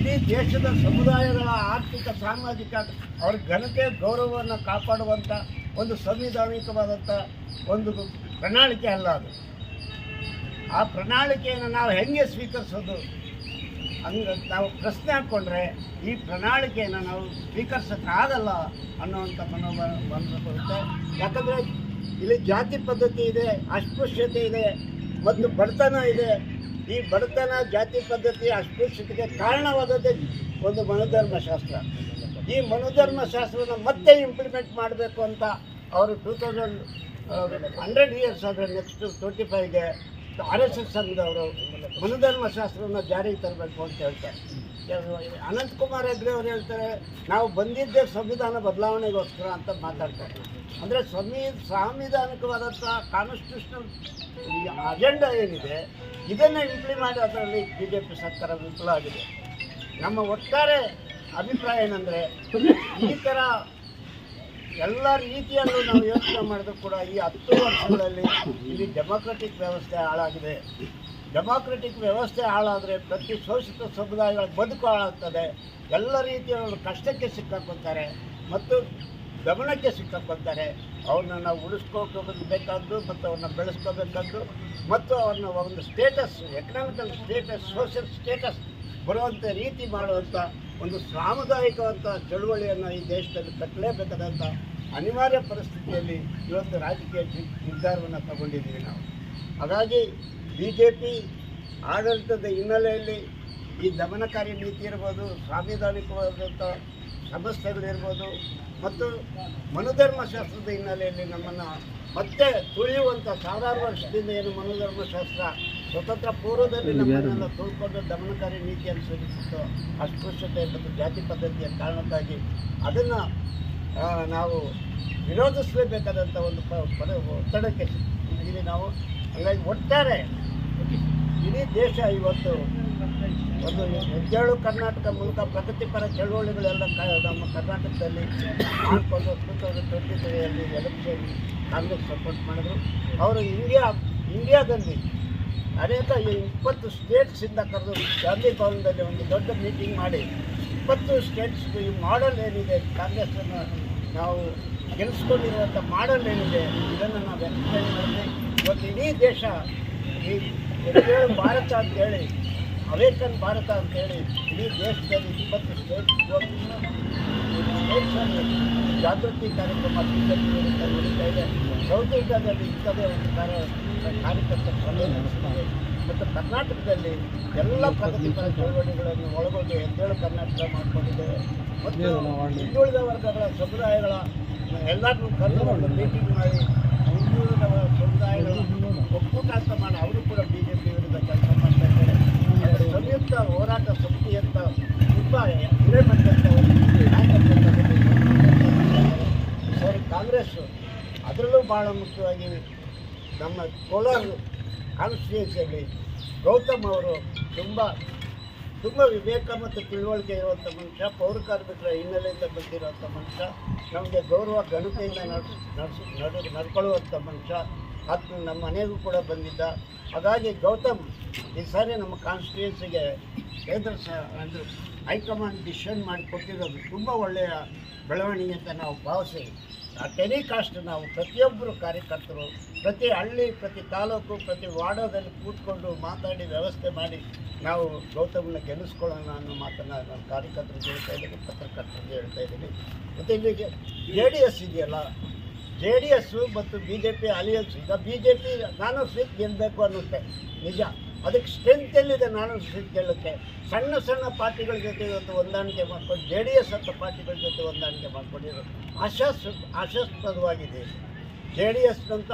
Speaker 3: ಇಡೀ ದೇಶದ ಸಮುದಾಯಗಳ ಆರ್ಥಿಕ, ಸಾಮಾಜಿಕ, ಅವ್ರ ಘನತೆ ಗೌರವವನ್ನು ಕಾಪಾಡುವಂಥ ಒಂದು ಸಂವಿಧಾನಿಕವಾದಂಥ ಒಂದು ಪ್ರಣಾಳಿಕೆ ಅಲ್ಲ ಅದು. ಆ ಪ್ರಣಾಳಿಕೆಯನ್ನು ನಾವು ಹೆಂಗೆ ಸ್ವೀಕರಿಸೋದು? ಹಂಗೆ ನಾವು ಪ್ರಶ್ನೆ ಹಾಕ್ಕೊಂಡ್ರೆ ಈ ಪ್ರಣಾಳಿಕೆಯನ್ನು ನಾವು ಸ್ವೀಕರಿಸೋಕ್ಕಾಗಲ್ಲ ಅನ್ನುವಂಥ ಮನೋಭಾವ ಬರುತ್ತೆ. ಯಾಕಂದರೆ ಇಲ್ಲಿ ಜಾತಿ ಪದ್ಧತಿ ಇದೆ, ಅಸ್ಪೃಶ್ಯತೆ ಇದೆ, ಮತ್ತು ಬಡತನ ಇದೆ. ಈ ಬಡತನ ಜಾತಿ ಪದ್ಧತಿ ಅಸ್ಪೃಶ್ಯತೆಗೆ ಕಾರಣವಾದದ್ದೇ ಒಂದು ಮನೋಧರ್ಮಶಾಸ್ತ್ರ. ಈ ಮನೋಧರ್ಮಶಾಸ್ತ್ರನ ಮತ್ತೆ ಇಂಪ್ಲಿಮೆಂಟ್ ಮಾಡಬೇಕು ಅಂತ ಅವರು ಟೂ ತೌಸಂಡ್ ಹಂಡ್ರೆಡ್ ಇಯರ್ಸ್ ಆದರೆ ನೆಕ್ಸ್ಟ್ ಟ್ವೆಂಟಿ ಫೈವ್ಗೆ ಆರ್ ಎಸ್ ಎಸ್ ಸಂಘದವರು ಮನೋಧರ್ಮಶಾಸ್ತ್ರವನ್ನು ಜಾರಿಗೆ ತರಬೇಕು ಅಂತ ಹೇಳ್ತಾರೆ. ಅನಂತಕುಮಾರ್ ಹೆಗ್ಡೆ ಅವರು ಹೇಳ್ತಾರೆ, ನಾವು ಬಂದಿದ್ದೇ ಸಂವಿಧಾನ ಬದಲಾವಣೆಗೋಸ್ಕರ ಅಂತ ಮಾತಾಡ್ತಾರೆ. ಅಂದರೆ ಸಂವಿ ಸಾಂವಿಧಾನಿಕವಾದಂಥ ಕಾನ್ಸ್ಟಿಟ್ಯೂಷನಲ್ ಅಜೆಂಡಾ ಏನಿದೆ ಇದನ್ನು ಇಂಪ್ಲಿಮೆಂಟ್ ಅದರಲ್ಲಿ ಬಿ ಜೆ ಪಿ ಸರ್ಕಾರ ವಿಫಲ ಆಗಿದೆ. ನಮ್ಮ ಒಟ್ಟಾರೆ ಅಭಿಪ್ರಾಯ ಏನಂದರೆ, ಈ ಥರ ಎಲ್ಲ ರೀತಿಯಲ್ಲೂ ನಾವು ಯೋಚನೆ ಮಾಡಿದ್ರು ಕೂಡ ಈ ಹತ್ತು ವರ್ಷಗಳಲ್ಲಿ ಇಲ್ಲಿ ಡೆಮೊಕ್ರೆಟಿಕ್ ವ್ಯವಸ್ಥೆ ಹಾಳಾಗಿದೆ. ಡೆಮೊಕ್ರೆಟಿಕ್ ವ್ಯವಸ್ಥೆ ಹಾಳಾದರೆ ಪ್ರತಿ ಶೋಷಿತ ಸಮುದಾಯಗಳ ಬದುಕು ಹಾಳಾಗ್ತದೆ. ಎಲ್ಲ ರೀತಿಯ ಕಷ್ಟಕ್ಕೆ ಸಿಕ್ಕಾಕೊತಾರೆ ಮತ್ತು ಗಮನಕ್ಕೆ ಸಿಕ್ಕಾಕೊತಾರೆ ಅವ್ರನ್ನ ನಾವು ಉಳಿಸ್ಕೋಬೇಕಾದ್ದು ಮತ್ತು ಅವ್ರನ್ನ ಬೆಳೆಸ್ಕೋಬೇಕಾದ್ದು ಮತ್ತು ಅವ್ರನ್ನ ಒಂದು status economical status social status ಬರುವಂಥ ರೀತಿ ಮಾಡುವಂಥ ಒಂದು ಸಾಮುದಾಯಿಕವಂಥ ಚಳುವಳಿಯನ್ನು ಈ ದೇಶದಲ್ಲಿ ಕಟ್ಟಲೇಬೇಕಾದಂಥ ಅನಿವಾರ್ಯ ಪರಿಸ್ಥಿತಿಯಲ್ಲಿ ಇವತ್ತು ರಾಜಕೀಯ ನಿರ್ಧಾರವನ್ನು ತಗೊಂಡಿದ್ದೀವಿ ನಾವು. ಹಾಗಾಗಿ ಬಿ ಜೆ ಪಿ ಆಡಳಿತದ ಹಿನ್ನೆಲೆಯಲ್ಲಿ ಈ ದಮನಕಾರಿ ನೀತಿ ಇರ್ಬೋದು ಸಾಂವಿಧಾನಿಕವಾದಂಥ ಸಮಸ್ಯೆಗಳಿರ್ಬೋದು. ಮತ್ತು ಮನೋಧರ್ಮಶಾಸ್ತ್ರದ ಹಿನ್ನೆಲೆಯಲ್ಲಿ ನಮ್ಮನ್ನು ಮತ್ತೆ ತುಳಿಯುವಂಥ ಸಾವಿರಾರು ವರ್ಷದಿಂದ ಏನು ಮನೋಧರ್ಮಶಾಸ್ತ್ರ ಸ್ವತಂತ್ರ ಪೂರ್ವದಲ್ಲಿ ನಮ್ಮನ್ನೆಲ್ಲ ತುಳ್ಕೊಂಡು ದಮನಕಾರಿ ನೀತಿ ಅನುಸರಿಸಿತ್ತು ಅಸ್ಪೃಶ್ಯತೆ ಮತ್ತು ಜಾತಿ ಪದ್ಧತಿಯ ಕಾರಣಕ್ಕಾಗಿ ಅದನ್ನು ನಾವು ವಿರೋಧಿಸಲೇಬೇಕಾದಂಥ ಒಂದು ಪದ ಒತ್ತಡಕ್ಕೆ ಇಲ್ಲಿ ನಾವು ಹಾಗಾಗಿ ಒಟ್ಟಾರೆ ಇಡೀ ದೇಶ ಇವತ್ತು ಒಂದು ಹೆಜ್ಜೇಳು ಕರ್ನಾಟಕ ಮೂಲಕ ಪ್ರಗತಿಪರ ಚಳುವಳಿಗಳೆಲ್ಲ ನಮ್ಮ ಕರ್ನಾಟಕದಲ್ಲಿ ಮಾಡಿಕೊಂಡು ಟೂ ತೌಸಂಡ್ ಟ್ವೆಂಟಿ ತ್ರೀಯಲ್ಲಿ ಎಲೆಕ್ಷನ್ ಕಾಂಗ್ರೆಸ್ ಸಪೋರ್ಟ್ ಮಾಡಿದ್ರು. ಅವರು ಇಂಡಿಯಾ, ಇಂಡಿಯಾದಲ್ಲಿ ಅನೇಕ ಇಪ್ಪತ್ತು ಸ್ಟೇಟ್ಸಿಂದ ಕರೆದು ಗಾಂಧಿ ಭವನದಲ್ಲಿ ಒಂದು ದೊಡ್ಡ ಮೀಟಿಂಗ್ ಮಾಡಿ ಇಪ್ಪತ್ತು ಸ್ಟೇಟ್ಸ್ ಈ ಮಾಡಲ್ ಏನಿದೆ ಕಾಂಗ್ರೆಸ್ಸನ್ನು ನಾವು ಗೆಲ್ಲಿಸ್ಕೊಂಡಿರುವಂಥ ಮಾಡಲ್ ಏನಿದೆ, ಇದನ್ನು ನಾವು ಎಕ್ಸ್ಪ್ಲೈನ್ ಮಾಡಿದ್ವಿ ಇವತ್ತು ಇಡೀ ದೇಶ ಈ ಭಾರತ ಅಂತೇಳಿ ಅವೇಕನ್ ಭಾರತ ಅಂತೇಳಿ ಇಡೀ ದೇಶದಲ್ಲಿ ಇಪ್ಪತ್ತು ಸ್ಟೇಟ್ ಸ್ಟೇಟ್ಸಲ್ಲಿ ಜಾಗೃತಿ ಕಾರ್ಯಕ್ರಮ ನಡೀತಾ ಇದೆ. ಸೌತ್ ಇಂಡಿಯಾದಲ್ಲಿ ಇಂಥದೇ ಒಂದು ಕಾರ್ಯ ಕಾರ್ಯಕರ್ತ ಸಭೆ ನಡೆಸ್ತಾರೆ ಮತ್ತು ಕರ್ನಾಟಕದಲ್ಲಿ ಎಲ್ಲ ಪ್ರಗತಿಪರ ಚಳವಳಿಗಳನ್ನು ಒಳಗೊಂಡು ಎದ್ದೇಳು ಕರ್ನಾಟಕ ಮಾಡಿಕೊಂಡಿದ್ದೇವೆ ಮತ್ತು ಹಿಂದುಳಿದ ವರ್ಗಗಳ ಸಮುದಾಯಗಳ ಎಲ್ಲರನ್ನೂ ಕರೆದು ಒಂದು ಮೀಟಿಂಗ್ ಮಾಡಿ ಹಿಂದುಳಿದ ಸಮುದಾಯಗಳ ಒಕ್ಕೂಟ ಅಂತ ಮಾಡಿ ಅವರು ಕೂಡ ಬಿ ಜೆ ಪಿ ವಿರುದ್ಧ ಕೆಲಸ ಮಾಡ್ತಾ ಇದ್ದಾರೆ ಸಂಯುಕ್ತ ಹೋರಾಟ ಸಮಿತಿ ಅಂತ ತುಂಬ ಒಂದು ನಾಯಕತ್ವ ಕಾಂಗ್ರೆಸ್ಸು ಅದರಲ್ಲೂ ಭಾಳ ಮುಖ್ಯವಾಗಿ ನಮ್ಮ ಕೋಲಾರ ಕಾನ್ಸ್ಟಿಟ್ಯೂನ್ಸಿಯಲ್ಲಿ ಗೌತಮ್ ಅವರು ತುಂಬ ತುಂಬ ವಿವೇಕ ಮತ್ತು ತಿಳುವಳಿಕೆ ಇರುವಂಥ ಮನುಷ್ಯ ಪೌರ ಕಾರ್ಮಿಕರ ಹಿನ್ನೆಲೆಯಿಂದ ಬಂದಿರುವಂಥ ಮನುಷ್ಯ, ನಮಗೆ ಗೌರವ, ಘನತೆಯಿಂದ ನಡೆಸ್ ನಡೆಸಿ ನಡೆ ನಡ್ಕೊಳ್ಳುವಂಥ ಮನುಷ್ಯ. ಅದು ನಮ್ಮ ಮನೆಗೂ ಕೂಡ ಬಂದಿದ್ದ. ಹಾಗಾಗಿ ಗೌತಮ್ ಈ ಸಾರಿ ನಮ್ಮ ಕಾನ್ಸ್ಟಿಟ್ಯೂನ್ಸಿಗೆ ಕೇಂದ್ರ ಸ ಅಂದರೆ ಹೈಕಮಾಂಡ್ ಡಿಸಿಷನ್ ಮಾಡಿ ಕೊಟ್ಟಿರೋದು ತುಂಬ ಒಳ್ಳೆಯ ಬೆಳವಣಿಗೆ ಅಂತ ನಾವು ಭಾವಿಸಿ ಆ ಟೆಲಿಕಾಸ್ಟ್ ನಾವು ಪ್ರತಿಯೊಬ್ಬರು ಕಾರ್ಯಕರ್ತರು ಪ್ರತಿ ಹಳ್ಳಿ ಪ್ರತಿ ತಾಲೂಕು ಪ್ರತಿ ವಾರ್ಡದಲ್ಲಿ ಕೂತ್ಕೊಂಡು ಮಾತಾಡಿ ವ್ಯವಸ್ಥೆ ಮಾಡಿ ನಾವು ಗೌತಮನ ಗೆಲ್ಲಿಸ್ಕೊಳ್ಳೋಣ ಅನ್ನೋ ಮಾತನ್ನು ನಾನು ಕಾರ್ಯಕರ್ತರಿಗೆ ಹೇಳ್ತಾ ಇದ್ದೀನಿ ಪತ್ರಕರ್ತರಿಗೆ ಹೇಳ್ತಾ ಇದ್ದೀನಿ. ಮತ್ತು ಇಲ್ಲಿಗೆ ಜೆ ಡಿ ಎಸ್ ಇದೆಯಲ್ಲ? ಜೆ ಡಿ ಎಸ್ಸು ಮತ್ತು ಬಿ ಜೆ ಪಿ ಅಲಿಯನ್ಸ್ ಈಗ ಬಿ ಜೆ ಪಿ ನಾನು ಸೀಟ್ ಗೆಲ್ಲಬೇಕು ಅನ್ನುತ್ತೆ. ನಿಜ. ಅದಕ್ಕೆ ಸ್ಟ್ರೆಂತ್ ಎಲ್ಲಿದೆ ನಾನು ಸೀಟ್ ಗೆಲ್ಲಕ್ಕೆ? ಸಣ್ಣ ಸಣ್ಣ ಪಾರ್ಟಿಗಳ ಜೊತೆ ಇವತ್ತು ಹೊಂದಾಣಿಕೆ ಮಾಡ್ಕೊಂಡು ಜೆ ಡಿ ಎಸ್ ಅಂತ ಪಾರ್ಟಿಗಳ ಜೊತೆ ಹೊಂದಾಣಿಕೆ ಮಾಡ್ಕೊಂಡಿರೋದು ಆಶಾಸ್ ಆಶಾಸ್ಪದವಾಗಿದೆ ಜೆ ಡಿ ಎಸ್ನಂತ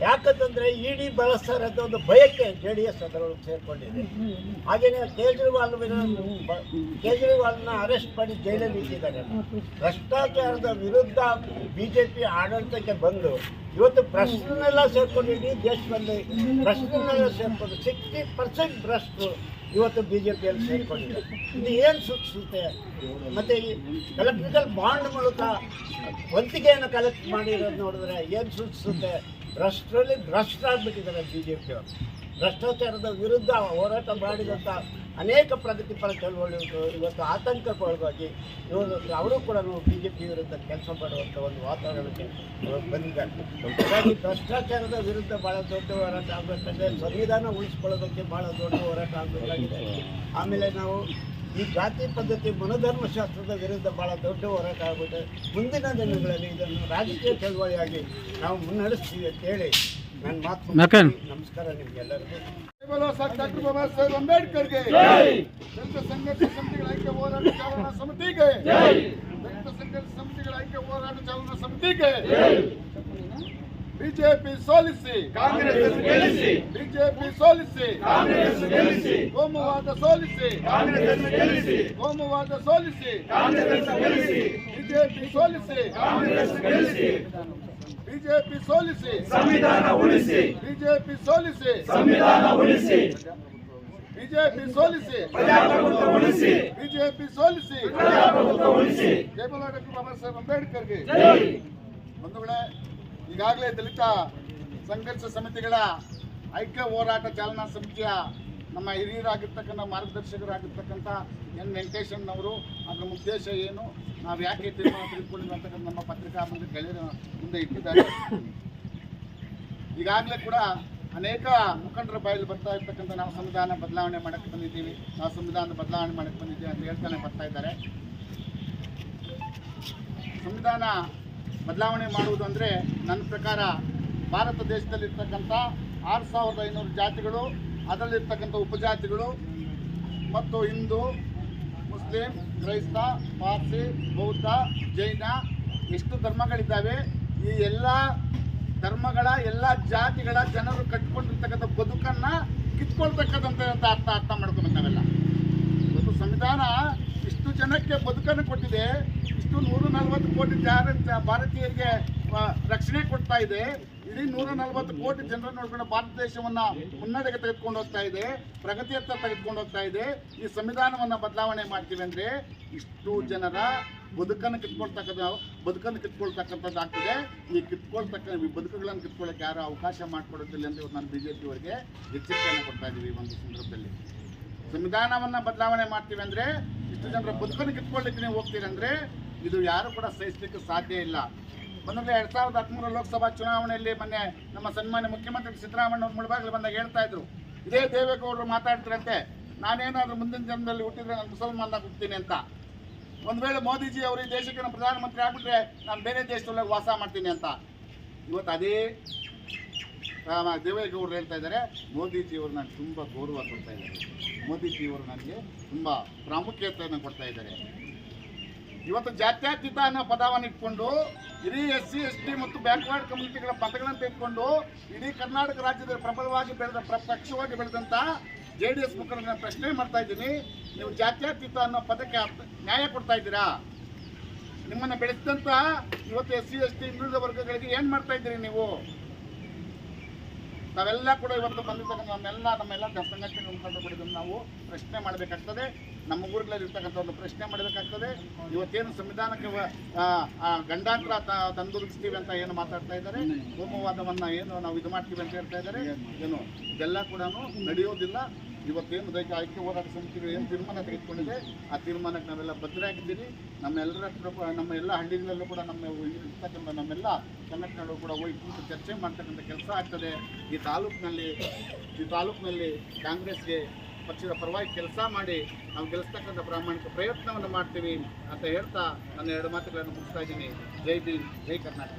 Speaker 3: ಯಾಕಂತಂದರೆ ಇಡಿ ಬಳಸ್ತಾರೆ ಅಂತ ಒಂದು ಭಯಕ್ಕೆ ಜೆ ಡಿ ಎಸ್ ಅದರೊಳಗೆ ಸೇರಿಕೊಂಡಿದೆ ಹಾಗೆಯೇ ಕೇಜ್ರಿವಾಲ್ ಕೇಜ್ರಿವಾಲ್ನ ಅರೆಸ್ಟ್ ಮಾಡಿ ಜೈಲಲ್ಲಿ ಇಟ್ಟಿದ್ದಾರೆ. ಭ್ರಷ್ಟಾಚಾರದ ವಿರುದ್ಧ ಬಿ ಜೆ ಪಿ ಆಡಳಿತಕ್ಕೆ ಬಂದು ಇವತ್ತು ಭ್ರಷ್ಟನೆಲ್ಲ ಸೇರ್ಕೊಂಡು ಇಡೀ ದೇಶದಲ್ಲಿ ಭ್ರಷ್ಟನೆಲ್ಲ ಸೇರ್ಕೊಂಡು ಸಿಕ್ಸ್ಟಿ ಪರ್ಸೆಂಟ್ ಭ್ರಷ್ಟರು ಇವತ್ತು ಬಿ ಜೆ ಪಿಯಲ್ಲಿ ಸೇರ್ಕೊಂಡಿದೆ ಇದು ಏನು ಸೂಚಿಸುತ್ತೆ ಮತ್ತು ಈ ಎಲೆಕ್ಟ್ರಿಕಲ್ ಬಾಂಡ್ ಮೂಲಕ ವಂತಿಗೆಯನ್ನು ಕಲೆಕ್ಟ್ ಮಾಡಿರೋದು ನೋಡಿದ್ರೆ ಏನು ಸೂಚಿಸುತ್ತೆ ಭ್ರಷ್ಟರಲ್ಲಿ ಭ್ರಷ್ಟರಾಗ್ಬಿಟ್ಟಿದ್ದಾರೆ ಬಿ ಜೆ ಪಿಯವರು ಭ್ರಷ್ಟಾಚಾರದ ವಿರುದ್ಧ ಹೋರಾಟ ಮಾಡಿದಂಥ ಅನೇಕ ಪ್ರಗತಿಪರ ಚಳವಳಿಗಳು ಇವತ್ತು ಆತಂಕಕ್ಕೊಳಗಾಗಿ ಇವರು ಅವರು ಕೂಡ ಬಿ ಜೆ ಪಿ ವಿರುದ್ಧ ಕೆಲಸ ಮಾಡುವಂಥ ಒಂದು ವಾತಾವರಣಕ್ಕೆ ಬಂದಿದ್ದಾರೆ. ಹಾಗಾಗಿ ಭ್ರಷ್ಟಾಚಾರದ ವಿರುದ್ಧ ಭಾಳ ದೊಡ್ಡ ಹೋರಾಟ ಆಗಬೇಕಂದ್ರೆ ಸಂವಿಧಾನ ಉಳಿಸ್ಕೊಳ್ಳೋದಕ್ಕೆ ಭಾಳ ದೊಡ್ಡ ಹೋರಾಟ ಆಗಬೇಕಾಗಿದೆ. ಆಮೇಲೆ ನಾವು ಈ ಜಾತಿ ಪದ್ಧತಿ ಮನೋಧರ್ಮಶಾಸ್ತ್ರದ ವಿರುದ್ಧ ಭಾಳ ದೊಡ್ಡ ಹೋರಾಟ ಆಗ್ಬಿಟ್ಟು ಮುಂದಿನ ದಿನಗಳಲ್ಲಿ ಇದನ್ನು ರಾಜಕೀಯ ಚಳವಳಿಯಾಗಿ ನಾವು ಮುನ್ನಡೆಸ್ತೀವಿ ಅಂತೇಳಿ ನನ್ನ ಮಾತು ನಮಸ್ಕಾರ ನಿಮಗೆಲ್ಲರಿಗೂ
Speaker 4: ಡಾಕ್ಟರ್ ಬಾಬಾ ಸಾಹೇಬ್ ಅಂಬೇಡ್ಕರ್ಗೆ ದಲಿತ ಸಂಘರ್ಷ ಸಮಿತಿಗಳ ಐಕ್ಯ ಹೋರಾಟ ಚಾಲನಾ ಸಮಿತಿಗೆ ದಲಿತ ಸಂಘರ್ಷ ಸಮಿತಿಗಳ ಐಕ್ಯ ಹೋರಾಟ ಚಾಲನಾ ಸಮಿತಿಗೆ ಬಿಜೆಪಿ ಸೋಲಿಸಿ.
Speaker 1: ಕಾಂಗ್ರೆಸ್ ಗೆಲ್ಲಿಸಿ.
Speaker 4: ಬಿಜೆಪಿ ಸೋಲಿಸಿ.
Speaker 1: ಕಾಂಗ್ರೆಸ್ ಗೆಲ್ಲಿಸಿ.
Speaker 4: ಕೋಮುವಾದ ಸೋಲಿಸಿ.
Speaker 1: ಕಾಂಗ್ರೆಸ್ ಗೆಲ್ಲಿಸಿ.
Speaker 4: ಕೋಮುವಾದ ಸೋಲಿಸಿ.
Speaker 1: ಕಾಂಗ್ರೆಸ್ ಗೆಲ್ಲಿಸಿ.
Speaker 4: ಬಿಜೆಪಿ ಸೋಲಿಸಿ.
Speaker 1: ಕಾಂಗ್ರೆಸ್ ಗೆಲ್ಲಿಸಿ.
Speaker 4: ಬಿಜೆಪಿ ಸೋಲಿಸಿ.
Speaker 1: ಸಂವಿಧಾನ ಉಳಿಸಿ.
Speaker 4: ಬಿಜೆಪಿ ಸೋಲಿಸಿ.
Speaker 1: ಸಂವಿಧಾನ ಉಳಿಸಿ.
Speaker 4: ಬಿಜೆಪಿ ಸೋಲಿಸಿ.
Speaker 1: ಪ್ರಜಾಪ್ರಭುತ್ವ ಉಳಿಸಿ.
Speaker 4: ಬಿಜೆಪಿ ಸೋಲಿಸಿ.
Speaker 1: ಪ್ರಜಾಪ್ರಭುತ್ವ ಉಳಿಸಿ.
Speaker 4: ಜೈ ಬೋಲೋ ಡಾಕ್ಟರ್ ಬಾಬಾ ಸಾಹೇಬ್ ಅಂಬೇಡ್ಕರ್ಗೆ. ಬಂಧುಗಳೇ ಈಗಾಗಲೇ ದಲಿತ ಸಂಘರ್ಷ ಸಮಿತಿಗಳ ಐಕ್ಯ ಹೋರಾಟ ಚಾಲನಾ ಸಮಿತಿಯ ನಮ್ಮ ಹಿರಿಯರಾಗಿರ್ತಕ್ಕಂಥ ಮಾರ್ಗದರ್ಶಕರಾಗಿರ್ತಕ್ಕಂಥ ಎನ್ ವೆಂಕಟೇಶಣ್ಣವರು ಅದರ ಉದ್ದೇಶ ಏನು, ನಾವು ಯಾಕೆ ತೀರ್ಮಾನ ತೆಗೆದುಕೊಂಡಿದ್ವಿ ಅಂತಕ್ಕಂಥ ನಮ್ಮ ಪತ್ರಿಕಾ ಮುಂದೆ ಗೆಳೆಯರ ಮುಂದೆ ಇಟ್ಟಿದ್ದಾರೆ. ಈಗಾಗಲೇ ಕೂಡ ಅನೇಕ ಮುಖಂಡರ ಬಾಯಲ್ಲಿ ಬರ್ತಾ ಇರ್ತಕ್ಕಂಥ ನಾವು ಸಂವಿಧಾನ ಬದಲಾವಣೆ ಮಾಡಕ್ಕೆ ಬಂದಿದ್ದೀವಿ. ನಾವು ಸಂವಿಧಾನ ಬದಲಾವಣೆ ಮಾಡಕ್ಕೆ ಬಂದಿದ್ದೀವಿ ಅಂತ ಹೇಳ್ತಾನೆ ಬರ್ತಾ ಇದ್ದಾರೆ. ಸಂವಿಧಾನ ಬದಲಾವಣೆ ಮಾಡುವುದು ಅಂದರೆ ನನ್ನ ಪ್ರಕಾರ ಭಾರತ ದೇಶದಲ್ಲಿರ್ತಕ್ಕಂಥ ಆರು ಸಾವಿರದ ಐನೂರು ಜಾತಿಗಳು, ಅದರಲ್ಲಿರ್ತಕ್ಕಂಥ ಉಪಜಾತಿಗಳು ಮತ್ತು ಹಿಂದೂ, ಮುಸ್ಲಿಂ, ಕ್ರೈಸ್ತ, ಪಾರ್ಸಿ, ಬೌದ್ಧ, ಜೈನ ಎಷ್ಟು ಧರ್ಮಗಳಿದ್ದಾವೆ, ಈ ಎಲ್ಲ ಧರ್ಮಗಳ ಎಲ್ಲ ಜಾತಿಗಳ ಜನರು ಕಟ್ಕೊಂಡಿರ್ತಕ್ಕಂಥ ಬದುಕನ್ನು ಕಿತ್ಕೊಳ್ತಕ್ಕಂಥ ಅರ್ಥ ಅರ್ಥ ಮಾಡ್ಕೊಬೇಕು ನಾವೆಲ್ಲ. ಇವತ್ತು ಸಂವಿಧಾನ ಇಷ್ಟು ಜನಕ್ಕೆ ಬದುಕನ್ನು ಕೊಟ್ಟಿದೆ ಇಷ್ಟು ನೂರ ನಲವತ್ತು ಕೋಟಿ ಜಾರ ಜ- ಭಾರತೀಯರಿಗೆ ರಕ್ಷಣೆ ಕೊಡ್ತಾ ಇದೆ. ಇಡೀ ನೂರ ನಲ್ವತ್ತು ಕೋಟಿ ಜನರನ್ನು ನೋಡ್ಕೊಂಡು ಭಾರತ ದೇಶವನ್ನ ಮುನ್ನಡೆಗೆ ತೆಗೆದುಕೊಂಡು ಹೋಗ್ತಾ ಇದೆ ಪ್ರಗತಿಯತ್ತ ತೆಗೆದುಕೊಂಡು ಹೋಗ್ತಾ ಇದೆ. ಈ ಸಂವಿಧಾನವನ್ನ ಬದಲಾವಣೆ ಮಾಡ್ತೀವಿ ಅಂದ್ರೆ ಇಷ್ಟು ಜನರ ಬದುಕನ್ನು ಕಿತ್ಕೊಳ್ತಕ್ಕಂಥ ಬದುಕನ್ನು ಕಿತ್ಕೊಳ್ತಕ್ಕಂಥದ್ದು ಆಗ್ತದೆ. ಈ ಕಿತ್ಕೊಳ್ತಕ್ಕ ಈ ಬದುಕುಗಳನ್ನು ಕಿತ್ಕೊಳ್ಳೋಕೆ ಯಾರು ಅವಕಾಶ ಮಾಡಿಕೊಡೋದಿಲ್ಲ ಅಂತ ನಾನು ಬಿ ಜೆ ಅವರಿಗೆ ಎಚ್ಚರಿಕೆಯನ್ನು ಕೊಡ್ತಾ ಇದ್ದೀವಿ ಈ ಒಂದು ಸಂದರ್ಭದಲ್ಲಿ. ಸಂವಿಧಾನವನ್ನ ಬದಲಾವಣೆ ಮಾಡ್ತೀವಿ ಅಂದ್ರೆ ಇಷ್ಟು ಜನರ ಬದುಕನ್ನು ಕಿತ್ಕೊಳ್ಳಿಕ್ಕೆ ನೀವು ಹೋಗ್ತೀರಿ ಅಂದ್ರೆ ಇದು ಯಾರು ಕೂಡ ಸಹಿಸಲಿಕ್ಕೆ ಸಾಧ್ಯ ಇಲ್ಲ. ಮೊನ್ನೆ ಎರಡ್ ಸಾವಿರದ ಹದಿಮೂರು ಲೋಕಸಭಾ ಚುನಾವಣೆಯಲ್ಲಿ ಮೊನ್ನೆ ನಮ್ಮ ಸನ್ಮಾನ್ಯ ಮುಖ್ಯಮಂತ್ರಿ ಸಿದ್ದರಾಮಯ್ಯ ಅವ್ರು ಮುಳಬಾಗಿಲು ಬಂದಾಗ ಹೇಳ್ತಾ ಇದ್ರು. ಇದೇ ದೇವೇಗೌಡರು ಮಾತಾಡ್ತಿರಂತೆ. ನಾನೇನಾದ್ರೂ ಮುಂದಿನ ಜನ್ಮದಲ್ಲಿ ಹುಟ್ಟಿದ್ರೆ ನಾನು ಮುಸಲ್ಮಾನ ಹುಟ್ಟಿನಿ ಅಂತ. ಒಂದು ವೇಳೆ ಮೋದಿಜಿ ಅವರು ಈ ದೇಶಕ್ಕೆ ನಮ್ಮ ಪ್ರಧಾನಮಂತ್ರಿ ಆಗ್ಬಿಟ್ರೆ ನಾನು ಬೇರೆ ದೇಶದೊಳಗೆ ವಾಸ ಮಾಡ್ತೀನಿ ಅಂತ. ಇವತ್ತು ಅದೇ ದೇವೇಗೌಡರು ಹೇಳ್ತಾ ಇದ್ದಾರೆ. ಮೋದಿಜಿಯವರು ನನಗೆ ತುಂಬ ಗೌರವ ಕೊಡ್ತಾ ಇದ್ದಾರೆ. ಮೋದಿಜಿಯವರು ನನಗೆ ತುಂಬ ಪ್ರಾಮುಖ್ಯತೆಯನ್ನು ಕೊಡ್ತಾ ಇದ್ದಾರೆ. ಇವತ್ತು ಜಾತ್ಯತೀತ ಅನ್ನೋ ಪದವನ್ನು ಇಟ್ಕೊಂಡು ಇಡೀ ಎಸ್ ಸಿ ಎಸ್ ಟಿ ಮತ್ತು ಬ್ಯಾಕ್ವರ್ಡ್ ಕಮ್ಯುನಿಟಿಗಳ ಪದಗಳನ್ನು ತೆಗೆದುಕೊಂಡು ಇಡೀ ಕರ್ನಾಟಕ ರಾಜ್ಯದಲ್ಲಿ ಪ್ರಬಲವಾಗಿ ಬೆಳೆದ ಪ್ರಪಕ್ಷವಾಗಿ ಬೆಳೆದಂಥ ಜೆ ಡಿ ಎಸ್ ಮುಖಂಡರನ್ನ ಪ್ರಶ್ನೆ ಮಾಡ್ತಾ ಇದ್ದೀನಿ. ನೀವು ಜಾತ್ಯತೀತ ಅನ್ನೋ ಪದಕ್ಕೆ ನ್ಯಾಯ ಕೊಡ್ತಾ ಇದ್ದೀರಾ? ನಿಮ್ಮನ್ನು ಬೆಳೆಸಿದಂಥ ಇವತ್ತು ಎಸ್ ಸಿ ಎಸ್ ಟಿ ಹಿಂದುಳಿದ ವರ್ಗಗಳಿಗೆ ಏನು ಮಾಡ್ತಾ ಇದ್ದೀರಿ ನೀವು? ನಾವೆಲ್ಲ ಕೂಡ ಇವತ್ತು ಬಂದಿರ್ತಕ್ಕಂಥ ನಮ್ಮೆಲ್ಲ ನಮ್ಮೆಲ್ಲ ಸಂಘಟನೆ ಮುಖಂಡರು ನಾವು ಪ್ರಶ್ನೆ ಮಾಡಬೇಕಾಗ್ತದೆ. ನಮ್ಮ ಊರುಗಳಲ್ಲಿ ಇರ್ತಕ್ಕಂಥ ಒಂದು ಪ್ರಶ್ನೆ ಮಾಡಬೇಕಾಗ್ತದೆ. ಇವತ್ತೇನು ಸಂವಿಧಾನಕ್ಕೆ ಗಂಡಾಂತರ ತ- ತಂದೊದಗಿಸ್ತೀವಿ ಅಂತ ಏನು ಮಾತಾಡ್ತಾ ಇದ್ದಾರೆ? ಹೋಮವಾದವನ್ನು ಏನು ನಾವು ಇದು ಮಾಡ್ತೀವಿ ಅಂತ ಹೇಳ್ತಾ ಇದ್ದಾರೆ? ಏನು, ಇದೆಲ್ಲ ಕೂಡ ನಡೆಯೋದಿಲ್ಲ. ಇವತ್ತೇನು ದೈಹಿಕ ಆಯ್ಕೆ ಹೋರಾಟ ಸಮಿತಿಗಳು ಏನು ತೀರ್ಮಾನ ತೆಗೆದುಕೊಂಡಿದೆ, ಆ ತೀರ್ಮಾನಕ್ಕೆ ನಾವೆಲ್ಲ ಬದ್ಧರಾಗಿದ್ದೀರಿ. ನಮ್ಮೆಲ್ಲರ ನಮ್ಮ ಎಲ್ಲ ಹಳ್ಳಿಗಳಲ್ಲೂ ಕೂಡ ನಮ್ಮ ಇರ್ತಕ್ಕಂಥ ನಮ್ಮೆಲ್ಲ ಸಂಘಟನೆಗಳು ಕೂಡ ಹೋಗಿ ಕೂತು ಚರ್ಚೆ ಮಾಡ್ತಕ್ಕಂಥ ಕೆಲಸ ಆಗ್ತದೆ. ಈ ತಾಲೂಕಿನಲ್ಲಿ ಈ ತಾಲೂಕಿನಲ್ಲಿ ಕಾಂಗ್ರೆಸ್ಗೆ ಪಕ್ಷದ ಪರವಾಗಿ ಕೆಲಸ ಮಾಡಿ, ನಾವು ಗೆಲ್ಲಿಸ್ತಕ್ಕಂಥ ಪ್ರಾಮಾಣಿಕ ಪ್ರಯತ್ನವನ್ನು ಮಾಡ್ತೀವಿ ಅಂತ ಹೇಳ್ತಾ ನನ್ನ ಎರಡು ಮಾತುಗಳನ್ನು ಮುಗಿಸ್ತಾ ಇದ್ದೀನಿ. ಜೈ ಭೀಮ್, ಜೈ ಕರ್ನಾಟಕ